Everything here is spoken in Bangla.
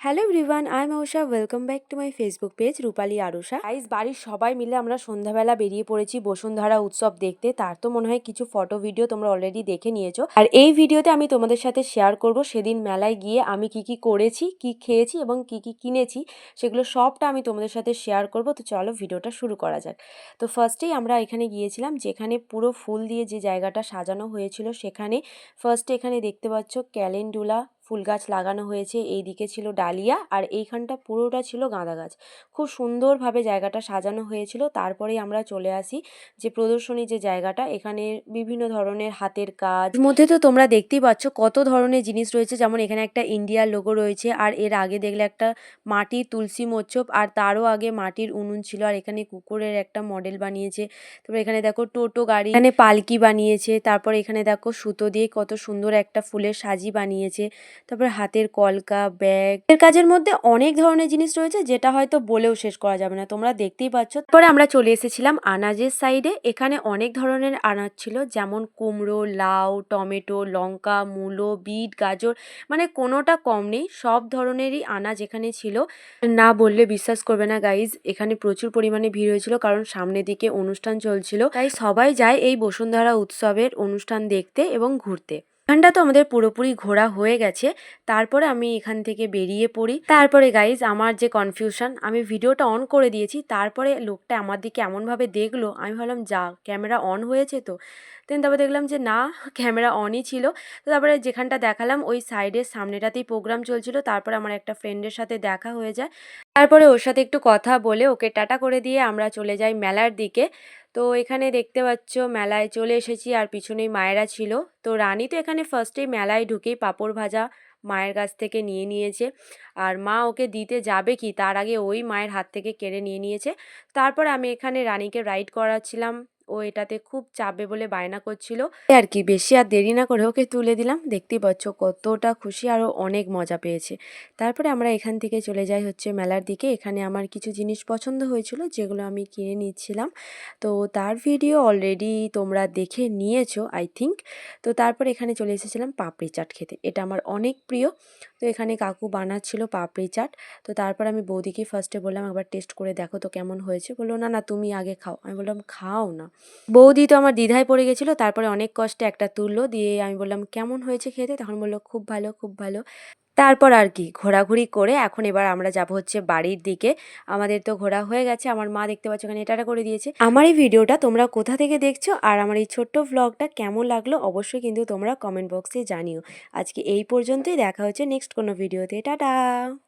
Hello everyone I আউষা welcome back to my Facebook page Rupali Arusha guys বাড়ির সবাই মিলে আমরা সন্ধ্যাবেলা বেরিয়ে পড়েছি বসুন্ধরা উৎসব দেখতে। তার তো মনে হয় কিছু ফটো ভিডিও তোমরা অলরেডি দেখে নিয়েছো। আর এই ভিডিওতে আমি তোমাদের সাথে শেয়ার করব সেদিন মেলায় গিয়ে আমি কি কি করেছি, কি খেয়েছি এবং কি কি কিনেছি, সেগুলো সবটা আমি তোমাদের সাথে শেয়ার করব। তো চলো ভিডিওটা শুরু করা যাক। তো ফার্স্টেই আমরা এখানে গিয়েছিলাম, যেখানে পুরো ফুল দিয়ে যে জায়গাটা সাজানো হয়েছিল, সেখানে ফার্স্টে এখানে দেখতে পাচ্ছ ক্যালেন্ডুলা ফুল গাছ লাগানো হয়েছে এই দিকে ছিল ডালিয়া আর এইখানটা পুরোটা ছিল গাঁদা গাছ। খুব সুন্দরভাবে জায়গাটা সাজানো হয়েছিল। তারপরেই আমরা চলে আসি যে প্রদর্শনী যে জায়গাটা, এখানে বিভিন্ন ধরনের হাতের কাজ। মধ্যে তো তোমরা দেখতেই পাচ্ছ কত ধরনের জিনিস রয়েছে। যেমন এখানে একটা ইন্ডিয়ার লোগো রয়েছে আর এর আগে দেখলে একটা মাটির তুলসী মোচ্ছপ আর তারও আগে মাটির উনুন ছিল আর এখানে কুকুরের একটা মডেল বানিয়েছে। তারপর এখানে দেখো টোটো গাড়ি, এখানে পালকি বানিয়েছে। তারপর এখানে দেখো সুতো দিয়ে কত সুন্দর একটা ফুলের সাজি বানিয়েছে। তারপরে হাতের কলকা, ব্যাগ এর কাজের মধ্যে অনেক ধরনের জিনিস রয়েছে, যেটা হয়তো বলেও শেষ করা যাবে না। তোমরা দেখতেই পাচ্ছ। তারপরে আমরা চলে এসেছিলাম আনাজের সাইডে এখানে অনেক ধরনের আনাজ ছিল, যেমন কুমড়ো, লাউ, টমেটো, লঙ্কা, মূলো, বিট, গাজর মানে কোনোটা কম নেই, সব ধরনেরই আনাজ এখানে ছিল। না বললে বিশ্বাস করবে না গাইজ এখানে প্রচুর পরিমাণে ভিড় হয়েছিল, কারণ সামনের দিকে অনুষ্ঠান চলছিল। তাই সবাই যায় এই বসুন্ধরা উৎসবের অনুষ্ঠান দেখতে এবং ঘুরতে। এখানটা তো আমাদের পুরোপুরি ঘোরা হয়ে গেছে। তারপরে আমি এখান থেকে বেরিয়ে পড়ি। তারপরে গাইজ আমার যে কনফিউশন আমি ভিডিওটা অন করে দিয়েছি। তারপরে লোকটা আমার দিকে এমনভাবে দেখল, আমি ভাবলাম, যা ক্যামেরা অন হয়েছে তো? দেন তারপর দেখলাম যে, না ক্যামেরা অনই ছিল। তো তারপরে যেখানটা দেখালাম, ওই সাইডের সামনেটাতেই প্রোগ্রাম চলছিল। তারপরে আমার একটা ফ্রেন্ডের সাথে দেখা হয়ে যায়। তারপরে ওর সাথে একটু কথা বলে, ওকে টাটা করে দিয়ে আমরা চলে যাই মেলার দিকে। তো এখানে দেখতে পাচ্ছ মেলায় চলে এসেছি আর পিছনেই মায়েরা ছিল। তো রানী তো এখানে ফার্স্টেই মেলায় ঢুকেই পাঁপড় ভাজা মায়ের কাছ থেকে নিয়ে নিয়েছে। আর মা ওকে দিতে যাবে কি? তার আগে ওই মায়ের হাত থেকে কেড়ে নিয়ে নিয়েছে। তারপর আমি এখানে রানীকে রাইড করাচ্ছিলাম। ও এটাতে খুব চাপবে বলে বায়না করছিল। আর কি, বেশি আর দেরি না করে ওকে তুলে দিলাম। দেখতেই পাচ্ছ কতটা খুশি আরও অনেক মজা পেয়েছে। তারপরে আমরা এখান থেকে চলে যাই হচ্ছে মেলার দিকে। এখানে আমার কিছু জিনিস পছন্দ হয়েছিল যেগুলো আমি কিনে নিচ্ছিলাম। তো তার ভিডিও অলরেডি তোমরা দেখে নিয়েছো আই থিঙ্ক তো তারপর এখানে চলে এসেছিলাম পাপড়ি চাট খেতে। এটা আমার অনেক প্রিয়। তো এখানে কাকু বানাচ্ছিল পাপড়ি চাট। তো তারপর আমি বৌদিকে ফার্স্টে বললাম, একবার টেস্ট করে দেখো তো কেমন হয়েছে। বলল, না না, তুমি আগে খাও। আমি বললাম, খাও না। বৌদি তো আমার দ্বিধায় পড়ে গেছিল, তারপরে অনেক কষ্টে একটা তুললো, দিয়ে আমি বললাম, কেমন হয়েছে খেতে? তখন বলল, খুব ভালো খুব ভালো। তারপর আর কি, ঘোরাঘুরি করে এখন এবার আমরা যাব হচ্ছে বাড়ির দিকে। আমাদের তো ঘোরা হয়ে গেছে, আমার মা দেখতে পাচ্ছ এখানে এটা করে দিয়েছে। আমার এই ভিডিওটা তোমরা কোথা থেকে দেখছ আর আমার এই ছোট্ট ভ্লগটা কেমন লাগল অবশ্যই কিন্তু তোমরা কমেন্ট বক্সে জানিও। আজকে এই পর্যন্তই, দেখা হচ্ছে নেক্সট কোনো ভিডিওতে টাটা!